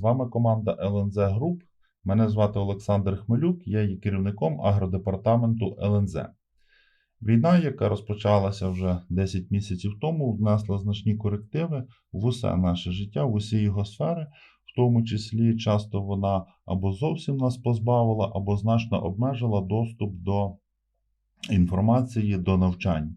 З вами команда ЛНЗ Груп. Мене звати Олександр Хмелюк, я є керівником агродепартаменту ЛНЗ. Війна, яка розпочалася вже 10 місяців тому, внесла значні корективи в усе наше життя, в усі його сфери, в тому числі часто вона або зовсім нас позбавила, або значно обмежила доступ до інформації, до навчань.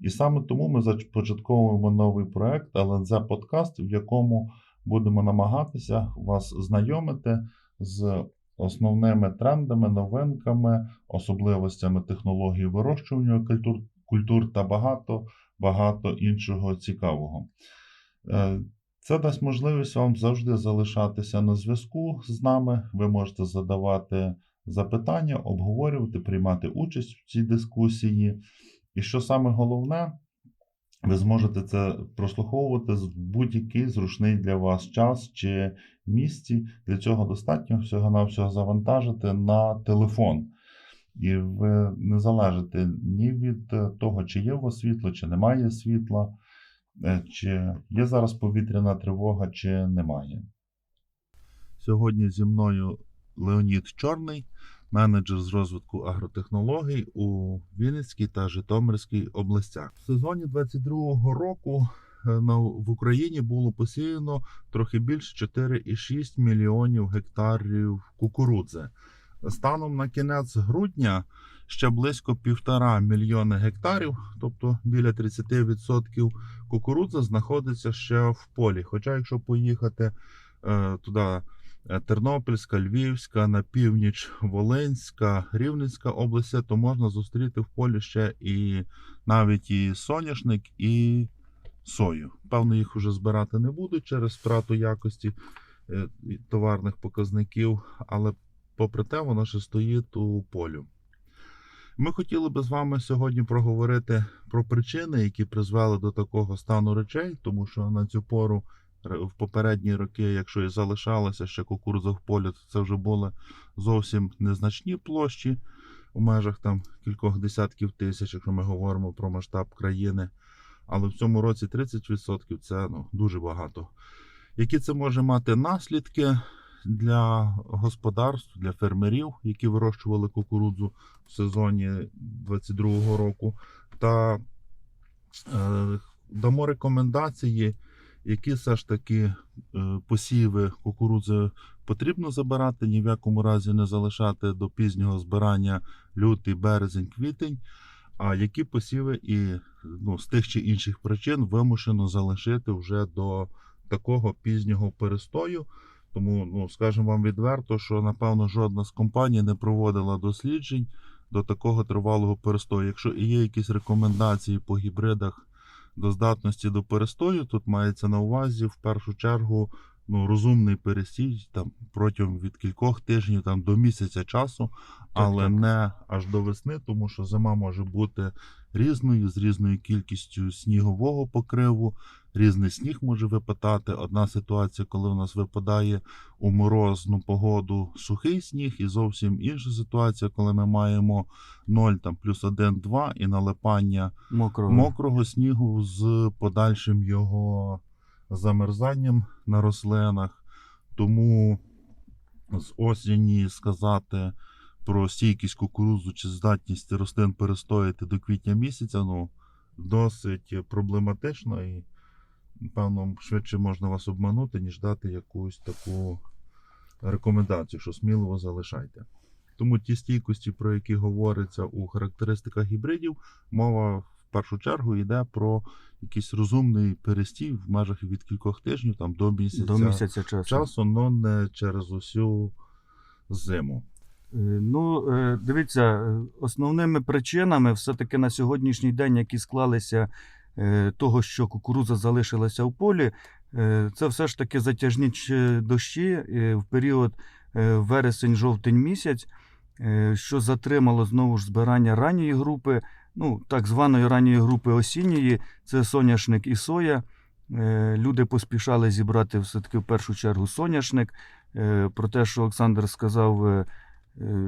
І саме тому ми започатковуємо новий проект ЛНЗ Подкаст, в якому будемо намагатися вас знайомити з основними трендами, новинками, особливостями технології вирощування культур, культур та багато, багато іншого цікавого. Е, Це дасть можливість вам завжди залишатися на зв'язку з нами. Ви можете задавати запитання, обговорювати, приймати участь в цій дискусії. І що саме головне, ви зможете це прослуховувати в будь-який зручний для вас час чи місці. Для цього достатньо всього-навсього завантажити на телефон. І ви не залежите ні від того, чи є у вас світло, чи немає світла, е, чи є зараз повітряна тривога, чи немає. Сьогодні зі мною Леонід Чорний, менеджер з розвитку агротехнологій у Вінницькій та Житомирській областях. В сезоні 22-го року е, в Україні було посіяно трохи більше 4,6 мільйонів гектарів кукурудзи. Станом на кінець грудня ще близько півтора мільйони гектарів, тобто біля 30% кукурудзи знаходиться ще в полі. Хоча, якщо поїхати е, туди, Тернопільська, Львівська, на північ Волинська, Рівненська області, то можна зустріти в полі ще і навіть і соняшник, і сою. Певно, їх вже збирати не будуть через втрату якості е, товарних показників, але попри те, воно ще стоїть у полю. Ми хотіли би з вами сьогодні проговорити про причини, які призвели до такого стану речей, тому що на цю пору в попередні роки, якщо і залишалося ще кукурудза в полі, то це вже були зовсім незначні площі у межах там кількох десятків тисяч, якщо ми говоримо про масштаб країни. Але в цьому році 30% це ну, дуже багато. Які це може мати наслідки для господарств, для фермерів, які вирощували кукурудзу в сезоні 22-го року, та е, дамо рекомендації, які все ж таки е, посіви кукурудзи потрібно забирати, ні в якому разі не залишати до пізнього збирання лютий, березень, квітень. А які посіви і ну, з тих чи інших причин вимушено залишити вже до такого пізнього перестою. Тому, ну, скажемо вам відверто, що напевно жодна з компаній не проводила досліджень до такого тривалого перестою. Якщо і є якісь рекомендації по гібридах до здатності до перестою, тут мається на увазі в першу чергу ну, розумний перестій там, протягом від кількох тижнів там, до місяця часу, але так. не аж до весни, тому що зима може бути різною, з різною кількістю снігового покриву, різний сніг може випадати. Одна ситуація, коли у нас випадає у морозну погоду сухий сніг, і зовсім інша ситуація, коли ми маємо 0, там, плюс 1, 2 і налипання Мокрого. мокрого снігу з подальшим його замерзанням на рослинах. Тому з осені сказати про стійкість кукурудзу чи здатність рослин перестояти до квітня місяця ну, досить проблематично і, певно, швидше можна вас обманути, ніж дати якусь таку рекомендацію, що сміливо залишайте. Тому ті стійкості, про які говориться у характеристиках гібридів, мова першу чергу йде про якийсь розумний перестій в межах від кількох тижнів там, до місяця, До місяця часу. часу, але не через усю зиму. Е, Ну, е, дивіться, е, основними причинами все-таки на сьогоднішній день, які склалися того, що кукурудза залишилася в полі, це все ж таки затяжні дощі в період вересень-жовтень місяць, що затримало знову ж збирання ранньої групи, ну, так званої ранньої групи осінньої, це соняшник і соя. Е, Люди поспішали зібрати все-таки в першу чергу соняшник. Е, Про те, що Олександр сказав, е,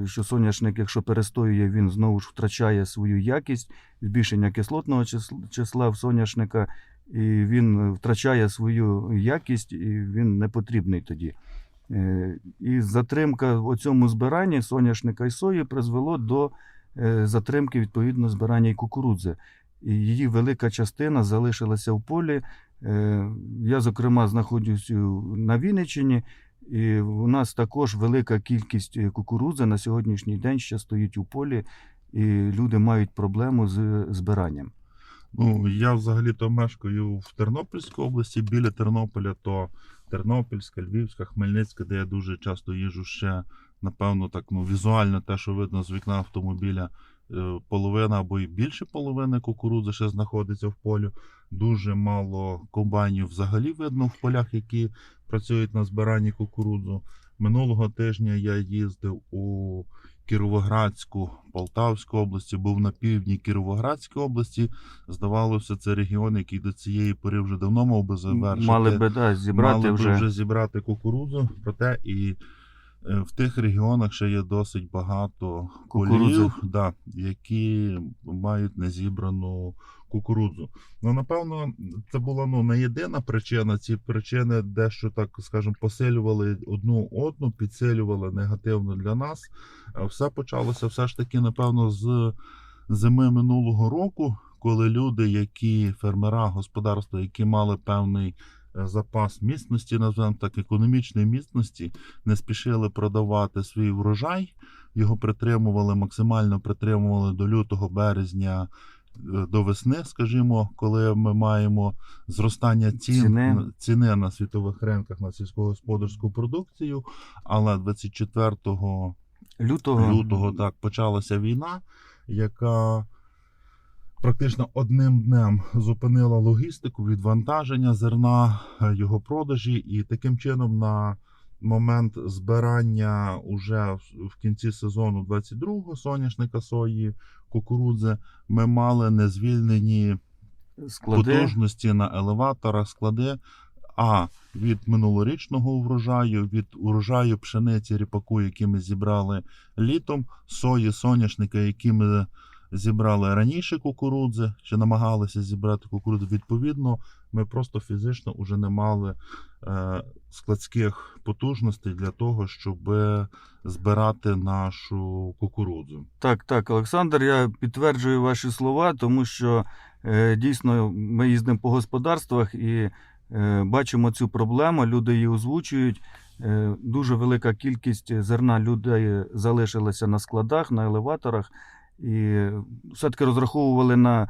що соняшник, якщо перестоює, він знову ж втрачає свою якість, збільшення кислотного числа в соняшника, і він втрачає свою якість, і він не потрібний тоді. І затримка в цьому збиранні соняшника і сої призвело до затримки відповідно збирання і кукурудзи. Її велика частина залишилася в полі. Е, Я, зокрема, знаходжусь на Вінниччині, і у нас також велика кількість е, кукурудзи на сьогоднішній день ще стоїть у полі, і люди мають проблему з збиранням. Ну, я взагалі-то мешкаю в Тернопільській області, біля Тернополя, то Тернопільська, Львівська, Хмельницька, де я дуже часто їжу ще, напевно, так ну, візуально те, що видно з вікна автомобіля, е, половина або й більше половини кукурудзи ще знаходиться в полі. Дуже мало комбайнів взагалі видно в полях, які працюють на збиранні кукурудзу. Минулого тижня я їздив у Кіровоградську, Полтавську області, був на півдні Кіровоградської області. Здавалося, це регіон, який до цієї пори вже давно мав би завершити. Мали би да, зібрати мали би вже. вже зібрати кукурудзу, проте і в тих регіонах ще є досить багато полів, да, які мають незібрану кукурудзу. Ну, напевно, це була ну, не єдина причина. Ці причини дещо так, скажімо, посилювали одну одну, підсилювали негативно для нас. Все почалося все ж таки, напевно, з зими минулого року, коли люди, які фермера господарства, які мали певний е, запас міцності, називаємо так, економічної міцності, не спішили продавати свій врожай. Його притримували, максимально притримували до лютого березня. е, До весни, скажімо, коли ми маємо зростання цін, ціни. ціни на світових ринках на сільськогосподарську продукцію, але 24 Лютого, лютого так почалася війна, яка практично одним днем зупинила логістику, відвантаження зерна, е, його продажі, і таким чином на момент збирання уже в- кінці сезону 22-го соняшника сої, кукурудзи, ми мали незвільнені склади. потужності на елеваторах, склади. А від минулорічного врожаю, від урожаю пшениці ріпаку, які ми зібрали літом, сої, соняшника, які ми зібрали раніше кукурудзи, чи намагалися зібрати кукурудзу. Відповідно, ми просто фізично вже не мали е, складських потужностей для того, щоб збирати нашу кукурудзу. Так, так, Олександр, я підтверджую ваші слова, тому що е, дійсно ми їздимо по господарствах і е, бачимо цю проблему, люди її озвучують. Дуже велика кількість зерна людей залишилася на складах, на елеваторах, і все-таки розраховували на е,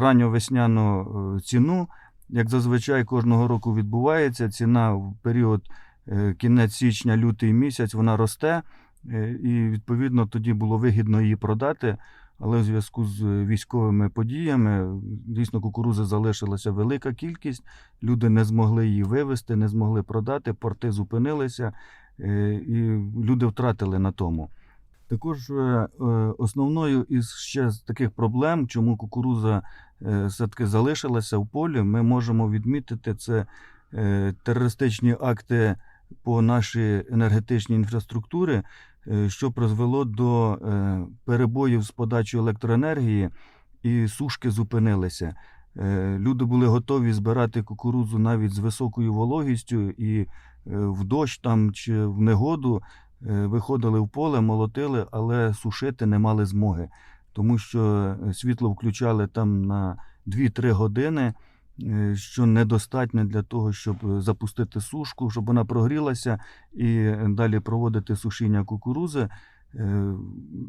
ранньовесняну е, ціну. Як зазвичай кожного року відбувається, ціна в період е, кінець січня, лютий місяць вона росте. І відповідно тоді було вигідно її продати. Але в зв'язку з військовими подіями дійсно кукурузи залишилася велика кількість. Люди не змогли її вивезти, не змогли продати, порти зупинилися, і люди втратили на тому. Також е, е, основною із ще з таких проблем, чому кукуруза е, все-таки залишилася в полі, ми можемо відмітити це терористичні акти по нашій енергетичній інфраструктурі, що призвело до перебоїв з подачою електроенергії, і сушки зупинилися. Люди були готові збирати кукурудзу навіть з високою вологістю, і в дощ там чи в негоду виходили в поле, молотили, але сушити не мали змоги, тому що е, світло включали там на 2-3 години е, що недостатньо для того, щоб е, запустити сушку, щоб вона прогрілася і далі проводити сушіння кукурузи. Е,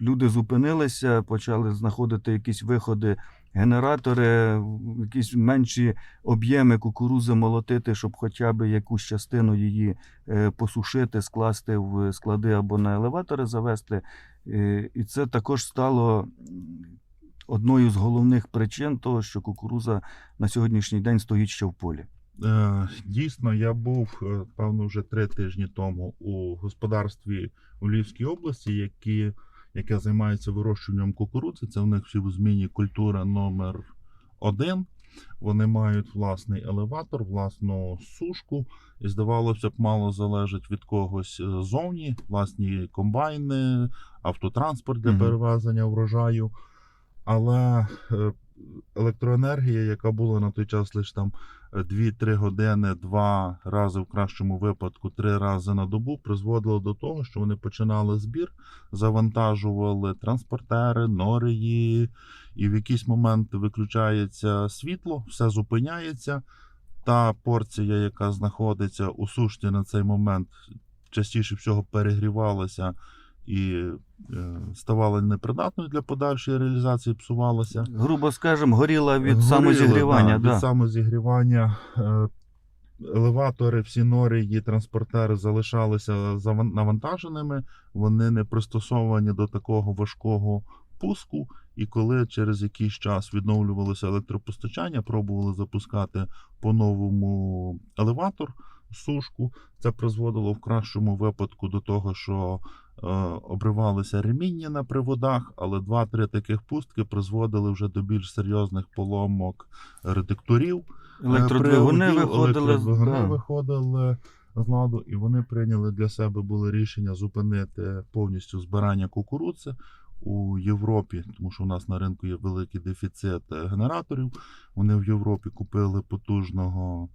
Люди зупинилися, почали знаходити якісь виходи, генератори, якісь менші об'єми кукурузи молотити, щоб хоча б якусь частину її е, посушити, скласти в склади або на елеватори завести. Е, І це також стало одною з головних причин того, що кукуруза на сьогоднішній день стоїть ще в полі. Е, Дійсно, я був певно вже три тижні тому у господарстві у Львівській області, які, яке займається вирощуванням кукурудзи. Це в них всі в зміні культура номер один. Вони мають власний елеватор, власну сушку, і здавалося б, мало залежить від когось е, зовні, власні комбайни, автотранспорт для перевезення врожаю. Але е, електроенергія, яка була на той час лише там е, 2-3 години, два рази в кращому випадку, три рази на добу, призводило до того, що вони починали збір, завантажували транспортери, норії, і в якийсь момент виключається світло, все зупиняється. Та порція, яка знаходиться у сушці на цей момент, частіше всього перегрівалася і е, ставала непридатною для подальшої реалізації, псувалася. Грубо скажемо, горіла від Горіли, самозігрівання. да, Да, Від самозігрівання. е, Елеватори, всі норії, транспортери залишалися навантаженими, вони не пристосовані до такого важкого пуску. І коли через якийсь час відновлювалося електропостачання, пробували запускати по-новому елеватор, сушку, це призводило в кращому випадку до того, що е, обривалися реміння на приводах, але 2-3 таких пустки призводили вже до більш серйозних поломок редукторів. електродвигуни виходили. електродвигуни да. виходили з ладу, і вони прийняли для себе було рішення зупинити повністю збирання кукурудзи у Європі, тому що у нас на ринку є великий дефіцит е, генераторів. Вони в Європі купили потужного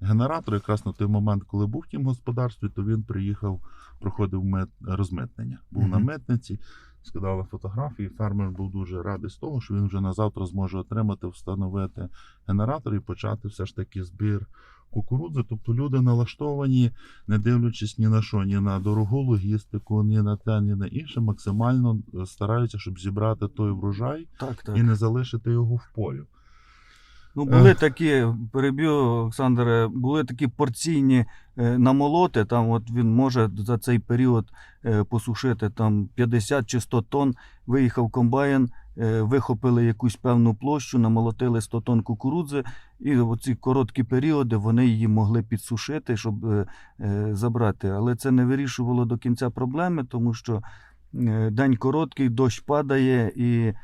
генератора. Якраз на той момент, коли був в тім господарстві, то він приїхав, проходив мит... розмитнення. Був на митниці, скидали фотографії. Фермер був дуже радий з того, що він вже на завтра зможе отримати, встановити генератор і почати все ж таки збір кукурудзи. Тобто люди налаштовані, не дивлячись ні на що, ні на дорогу логістику, ні на те, ні на інше, максимально е, стараються, щоб зібрати той врожай Так, так. і не залишити його в полі. Ну, були такі, переб'ю, Олександре, були такі порційні е, намолоти. Там от він може за цей період е, посушити там 50 чи 100 тонн. Виїхав комбайн, е, вихопили якусь певну площу, намолотили 100 тонн кукурудзи, і в ці короткі періоди вони її могли підсушити, щоб е, е, забрати. Але це не вирішувало до кінця проблеми, тому що е, день короткий, дощ падає і е,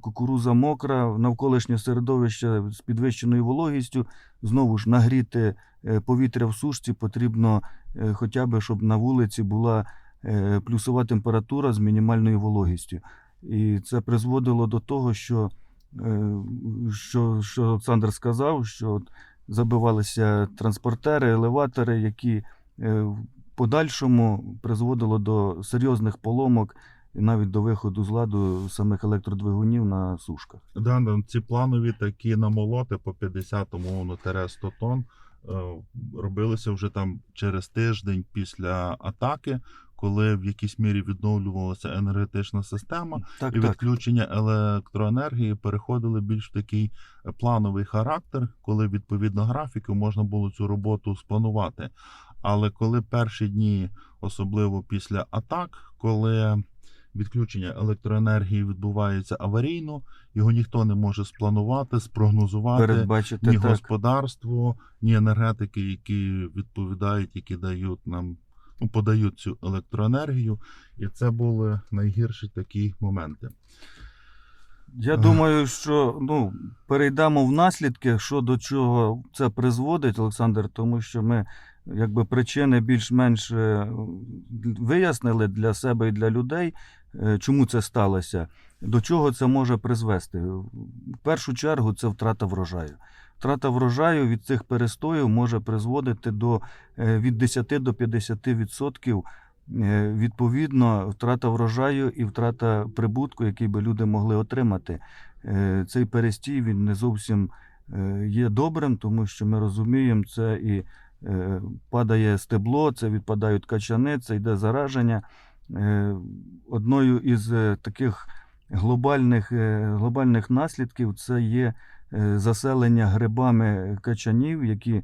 кукуруза мокра, навколишнє середовище з підвищеною вологістю. Знову ж нагріти е, повітря в сушці потрібно е, хоча б, щоб на вулиці була е, плюсова температура з мінімальною вологістю. І це призводило до того, що, е, що, що Олександр сказав, що забивалися транспортери, елеватори, які е, в подальшому призводило до серйозних поломок навіть до виходу з ладу самих електродвигунів на сушках. Да, да, ці планові такі намолоти по 50 умовно 100 тонн е, робилися вже там через тиждень після атаки, коли в якійсь мірі відновлювалася енергетична система, Так, і так. відключення електроенергії переходили більш в такий плановий характер, коли відповідно графіку можна було цю роботу спланувати. Але коли перші дні, особливо після атак, коли відключення електроенергії відбувається аварійно, його ніхто не може спланувати, спрогнозувати. Передбачити Ні так. господарство, ні енергетики, які відповідають, які дають нам, ну, подають цю електроенергію. І це були найгірші такі моменти. Я думаю, що ну, перейдемо в наслідки, що до чого це призводить, Олександр, тому що ми якби причини більш-менш е, вияснили для себе і для людей, е, чому це сталося, до чого це може призвести. В першу чергу це втрата врожаю. Втрата врожаю від цих перестоїв може призводити до е, від 10 до 50% Е, Відповідно, втрата врожаю і втрата прибутку, який би люди могли отримати. Е, Цей перестій він не зовсім е, є добрим, тому що ми розуміємо, це і е, падає стебло, це відпадають качани, це йде зараження. Е, Одною із е, таких глобальних, е, глобальних наслідків це є заселення грибами качанів, які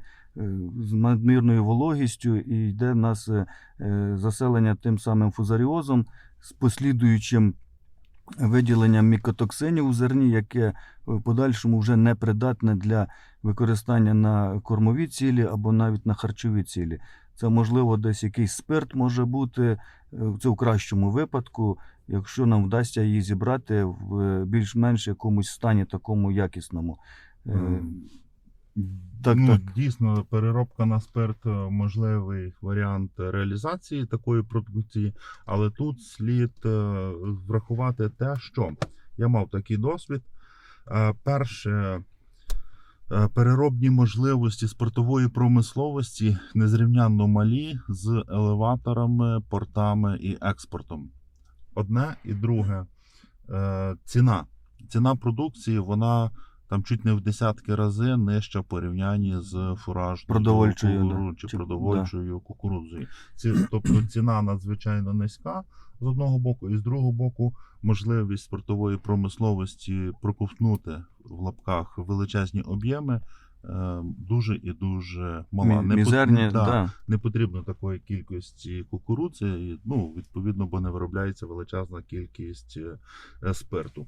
з надмірною вологістю, і йде в нас заселення тим самим фузаріозом з послідуючим виділенням мікотоксинів у зерні, яке в подальшому вже не придатне для використання на кормові цілі або навіть на харчові цілі. Це можливо десь якийсь спирт може бути, е, це в кращому випадку, якщо нам вдасться її зібрати в е, більш-менш якомусь стані такому якісному. Е, Так, ну, так. Дійсно, переробка на спирт е, можливий варіант реалізації такої продукції, але тут слід е, врахувати те, що я мав такий досвід. Е, Перше, е, переробні можливості спортової промисловості незрівнянно малі з елеваторами, портами і експортом. Одне і друге е, ціна. Ціна продукції вона там чуть не в десятки рази нижча в порівнянні з фуражною Продовольчою, кукуру- чи продовольчою кукурудзою. Ці, тобто ціна надзвичайно низька з одного боку, і з другого боку, можливість спортової промисловості проковтнути в лапках величезні об'єми. е, Дуже і дуже мала. Мі- Не пот- Мізерні, да, да. не потрібно такої кількості кукурудзи, ну, відповідно, бо не виробляється величезна кількість е, спирту.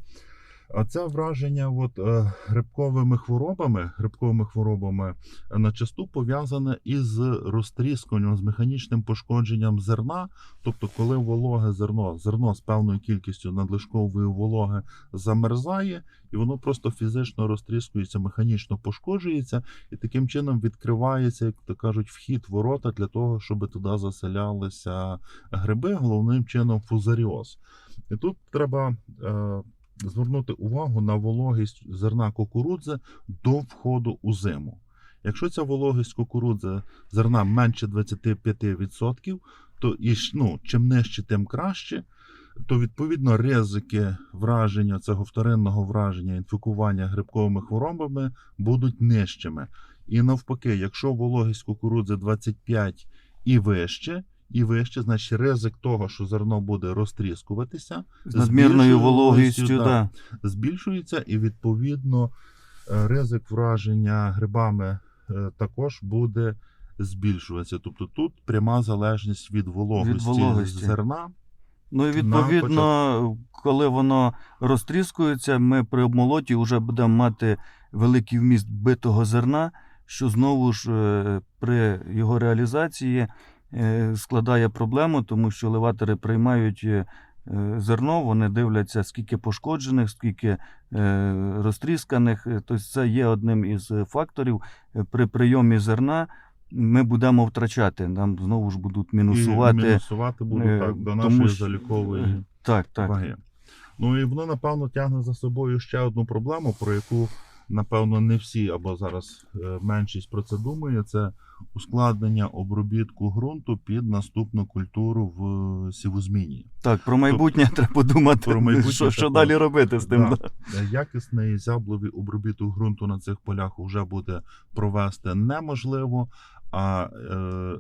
А це враження от, е, грибковими хворобами, грибковими хворобами е, на часту пов'язане із розтріскуванням, з механічним пошкодженням зерна. Тобто, коли вологе зерно, зерно з певною кількістю надлишкової вологи замерзає, і воно просто фізично розтріскується, механічно пошкоджується, і таким чином відкривається, як то кажуть, вхід ворота для того, щоб туди заселялися гриби, головним чином фузаріоз. І тут треба е, звернути увагу на вологість зерна кукурудзи до входу у зиму. Якщо ця вологість кукурудзи зерна менше 25%, то і ну, чим нижче, тим краще. То відповідно ризики враження цього вторинного враження інфікування грибковими хворобами будуть нижчими. І навпаки, якщо вологість кукурудзи 25 і вище, і вище, значить ризик того, що зерно буде розтріскуватися, З надмірною вологістю, да. збільшується, і відповідно е, ризик враження грибами е, також буде збільшуватися. Тобто тут пряма залежність від вологості, Від вологості. зерна. Ну і відповідно, коли воно розтріскується, ми при обмолоті вже будемо мати великий вміст битого зерна, що знову ж е, при його реалізації складає проблему, тому що елеватори приймають е, е, зерно, вони дивляться, скільки пошкоджених, скільки е, розтрісканих. Е, Тобто це є одним із факторів. Е, При прийомі зерна ми будемо втрачати. Нам знову ж будуть мінусувати. І мінусувати будуть е, так, до нашої що- залікової Так, так. ваги. Ну і воно, напевно, тягне за собою ще одну проблему, про яку, напевно, не всі або зараз е, меншість про це думає. Це ускладнення обробітку ґрунту під наступну культуру в сівозміні. Так, про майбутнє треба подумати, Про майбутнє що, що далі робити з тим. Да. да. Е, Якісний зябловий обробіток ґрунту на цих полях вже буде провести неможливо. А е,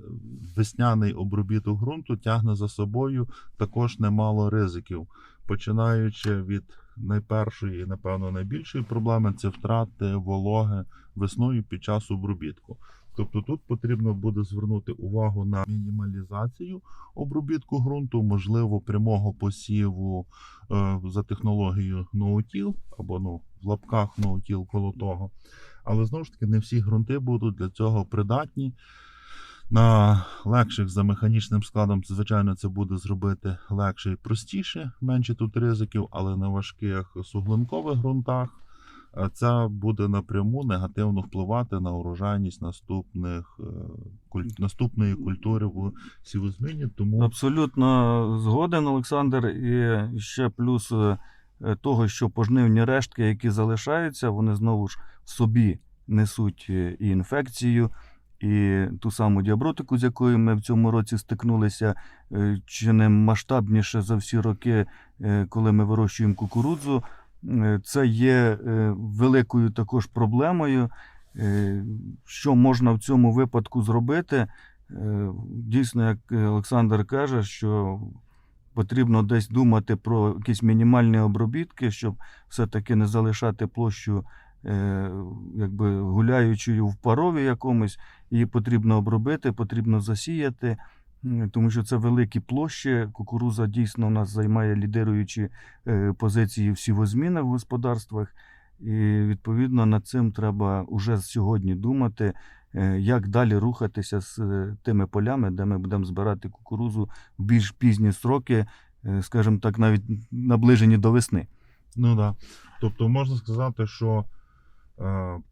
весняний обробіток ґрунту тягне за собою також немало ризиків, починаючи від найпершої і, напевно, найбільшої проблеми це втрати вологи весною під час обробітку. Тобто тут потрібно буде звернути увагу на мінімалізацію обробітку ґрунту, можливо, прямого посіву е, за технологією ноутіл або ну, в лапках ноутіл коло того. Але знову ж таки, не всі ґрунти будуть для цього придатні. На легших за механічним складом, звичайно, це буде зробити легше і простіше, менше тут ризиків, але на важких суглинкових ґрунтах це буде напряму негативно впливати на урожайність наступних, е, наступної культури в сівозміні. Тому Абсолютно згоден, Олександр. І ще плюс е, е, того, що пожнивні рештки, які залишаються, вони знову ж собі несуть і інфекцію, і ту саму діабротику, з якою ми в цьому році стикнулися, е, чи не масштабніше за всі роки, е, коли ми вирощуємо кукурудзу. Е, Це є великою також проблемою. Що можна в цьому випадку зробити? Дійсно, як Олександр каже, що потрібно десь думати про якісь мінімальні обробітки, щоб все-таки не залишати площу якби гуляючою в парові якомусь. Її потрібно обробити, потрібно засіяти, тому що це великі площі. Кукуруза дійсно у нас займає лідируючі е, позиції в сівозмінах в господарствах. І відповідно над цим треба уже сьогодні думати, е, як далі рухатися з е, тими полями, де ми будемо збирати кукурузу в більш пізні строки, е, скажімо так, навіть наближені до весни. Ну да. Тобто можна сказати, що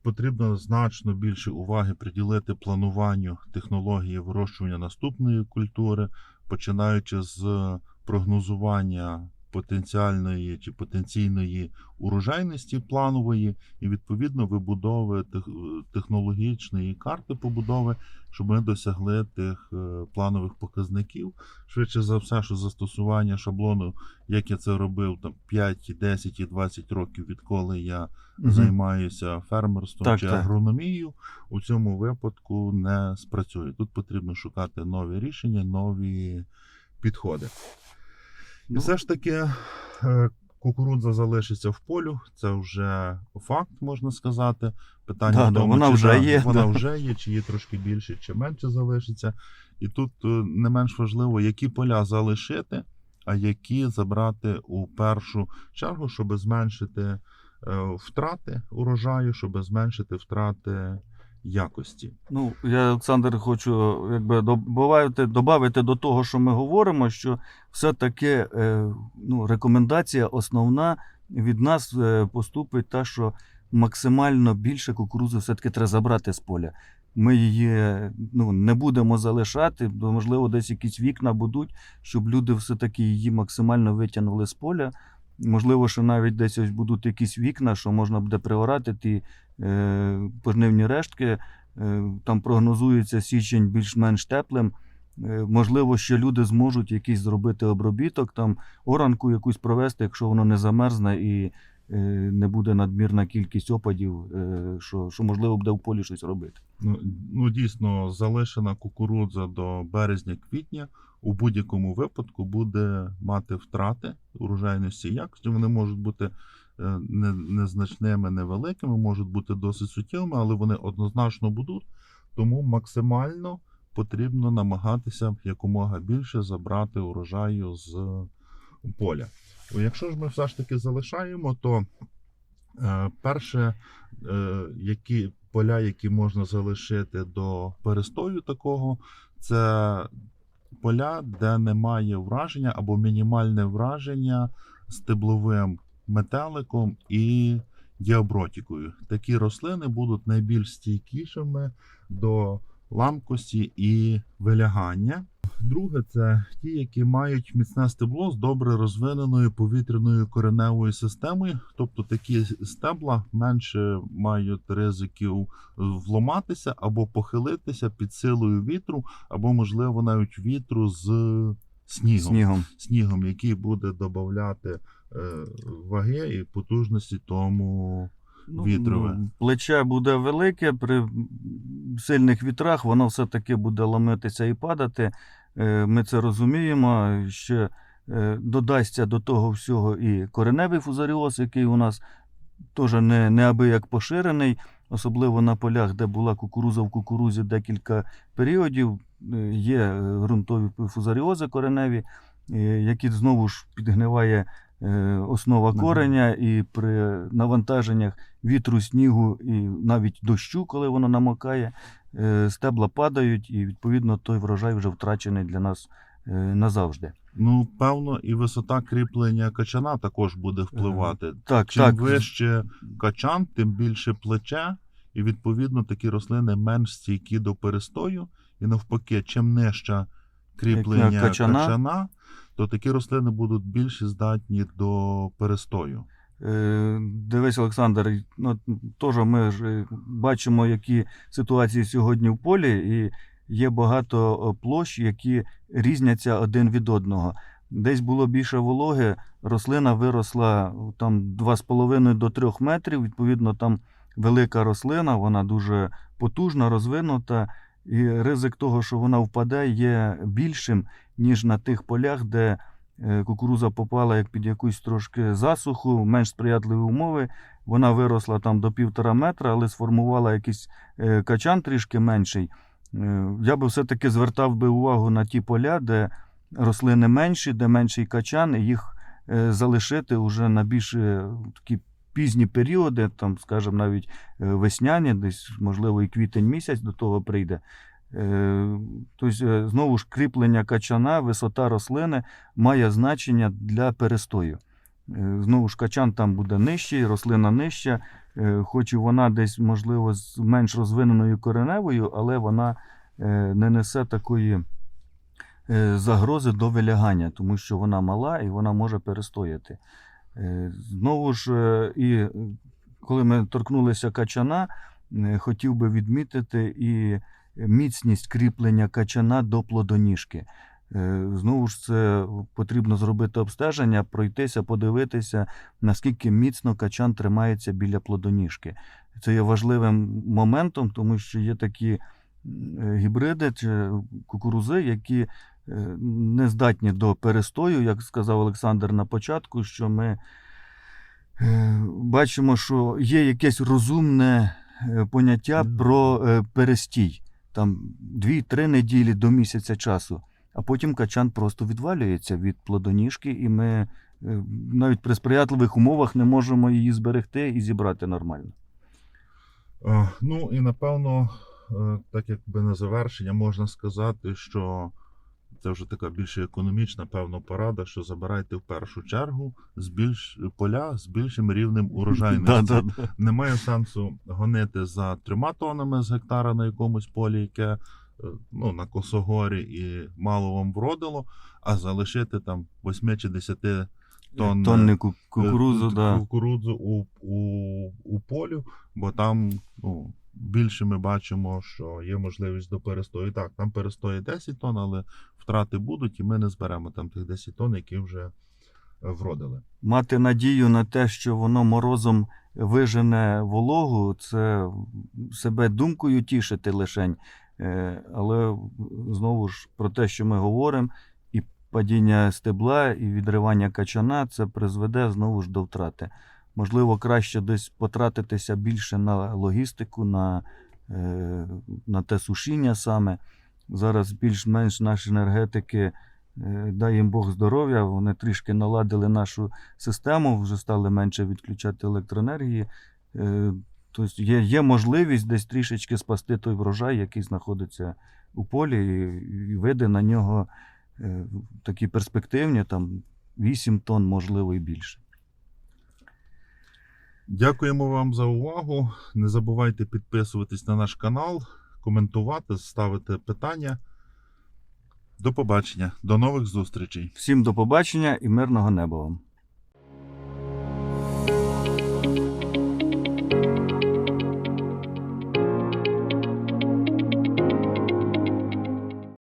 потрібно значно більше уваги приділити плануванню технології вирощування наступної культури, починаючи з прогнозування потенціальної чи потенційної урожайності планової, і відповідно вибудови тех- технологічної карти побудови, щоб ми досягли тих е, планових показників. Швидше за все, що застосування шаблону, як я це робив там 5, 10 і 20 років, відколи я Мгм. займаюся фермерством Так, чи так. агрономією, у цьому випадку не спрацює. Тут потрібно шукати нові рішення, нові підходи. І Ну, все ж таки е, кукурудза залишиться в полю. Це вже факт, можна сказати. Питання Да, в тому, вона чи вже є, Вона да. вже є, чи є трошки більше, чи менше залишиться. І тут е, не менш важливо, які поля залишити, а які забрати у першу чергу, щоб зменшити е, втрати урожаю, щоб зменшити втрати якості. Ну, я, Олександр, хочу якби добавити до того, що ми говоримо, що все-таки е, ну, рекомендація основна від нас е, поступить та, що максимально більше кукурузи все-таки треба забрати з поля. Ми її ну, не будемо залишати, бо, можливо, десь якісь вікна будуть, щоб люди все-таки її максимально витягнули з поля. Можливо, що навіть десь ось будуть якісь вікна, що можна буде приорати ті е, пожнивні рештки. Е, Там прогнозується січень більш-менш теплим. Е, Можливо, що люди зможуть якийсь зробити обробіток, там оранку якусь провести, якщо воно не замерзне і не буде надмірна кількість опадів, е, що, що можливо буде в полі щось робити. Ну, ну дійсно, залишена кукурудза до березня-квітня у будь-якому випадку буде мати втрати урожайності якості. Вони можуть бути е, не- незначними, невеликими, можуть бути досить суттєвими, але вони однозначно будуть. Тому максимально потрібно намагатися якомога більше забрати урожаю з поля. Якщо ж ми все ж таки залишаємо, то е, перше, е, які поля, які можна залишити до перестою такого, це поля, де немає враження або мінімальне враження стебловим метеликом і діабротікою. Такі рослини будуть найбільш стійкішими до ламкості і вилягання. Друге, це ті, які мають міцне стебло з добре розвиненою повітряною кореневою системою. Тобто такі стебла менше мають ризиків вломатися або похилитися під силою вітру, або, можливо, навіть вітру з снігом, Снігом. снігом який буде додати ваги і потужності тому. Вітрове. ну, Плече буде велике, при сильних вітрах воно все-таки буде ламитися і падати. Е, Ми це розуміємо. Ще е, додасться до того всього і кореневий фузаріоз, який у нас теж не, неабияк поширений, особливо на полях, де була кукуруза в кукурузі декілька періодів. Е, Є ґрунтові фузаріози кореневі, які знову ж підгниває основа кореня, і при навантаженнях вітру, снігу і навіть дощу, коли воно намокає, стебла падають, і відповідно той врожай вже втрачений для нас е, назавжди. Ну, певно, і висота кріплення качана також буде впливати. Так, Чим так. вище качан, тим більше плече, і відповідно такі рослини менш стійкі до перестою. І навпаки, чим нижче кріплення Качана. качана, то такі рослини будуть більш здатні до перестою. Е, Дивись, Олександр, ну, теж ми ж е, бачимо, які ситуації сьогодні в полі, і є багато е, площ, які різняться один від одного. Десь було більше вологи, рослина виросла там 2,5 до 3 метрів. Відповідно, там велика рослина, вона дуже потужна, розвинута, і ризик того, що вона впаде, є більшим, ніж на тих полях, де е, кукуруза попала як під якусь трошки засуху, менш сприятливі умови. Вона виросла там до півтора метра, але сформувала якийсь е, качан трішки менший. Е, Я би все-таки звертав би увагу на ті поля, де рослини менші, де менший качан, і їх е, залишити вже на більш е, такі пізні періоди, там, скажімо, навіть е, весняні, десь, можливо, і квітень місяць до того прийде. Тобто, знову ж кріплення качана, висота рослини має значення для перестою. Е, Знову ж качан там буде нижчий, рослина нижча, хоч і вона десь, можливо, з менш розвиненою кореневою, але вона не несе такої загрози до вилягання, тому що вона мала і вона може перестояти. Знову ж, і коли ми торкнулися качана, хотів би відмітити і міцність кріплення качана до плодоніжки. Е, Знову ж це потрібно зробити обстеження, пройтися, подивитися, наскільки міцно качан тримається біля плодоніжки. Це є важливим моментом, тому що є такі гібриди чи кукурузи, які е, не здатні до перестою, як сказав Олександр на початку, що ми е, бачимо, що є якесь розумне поняття про перестій. Там 2-3 неділі до місяця часу, а потім качан просто відвалюється від плодоніжки, і ми е, навіть при сприятливих умовах не можемо її зберегти і зібрати нормально. Е, Ну і напевно, е, так якби на завершення можна сказати, що це вже така більше економічна, певно, порада, що забирайте в першу чергу з більш поля з більшим рівнем урожайності. Немає сенсу гонити за трьома тонами з гектара на якомусь полі, яке е, ну, на косогорі і мало вам вродило, а залишити там 8 чи 10 тонн Тонни ку- е, кукурудзу, да. кукурудзу у, у, у полю, бо там ну, більше ми бачимо, що є можливість до перестою. Так, там перестої 10 тонн, але втрати будуть, і ми не зберемо там тих 10 тонн, які вже е, вродили. Мати надію на те, що воно морозом вижене вологу, це себе думкою тішити лишень. Е, Але знову ж про те, що ми говоримо, і падіння стебла, і відривання качана, це призведе знову ж до втрати. Можливо, краще десь потратитися більше на логістику, на, е, на те сушіння саме. Зараз більш-менш наші енергетики, е, дай їм Бог здоров'я, вони трішки наладили нашу систему, вже стали менше відключати електроенергії. Тобто є, є можливість десь трішечки спасти той врожай, який знаходиться у полі, і, види на нього такі перспективні, там 8 тонн, можливо, і більше. Дякуємо вам за увагу. Не забувайте підписуватись на наш канал, коментувати, ставити питання. До побачення, до нових зустрічей. Всім до побачення і мирного неба вам!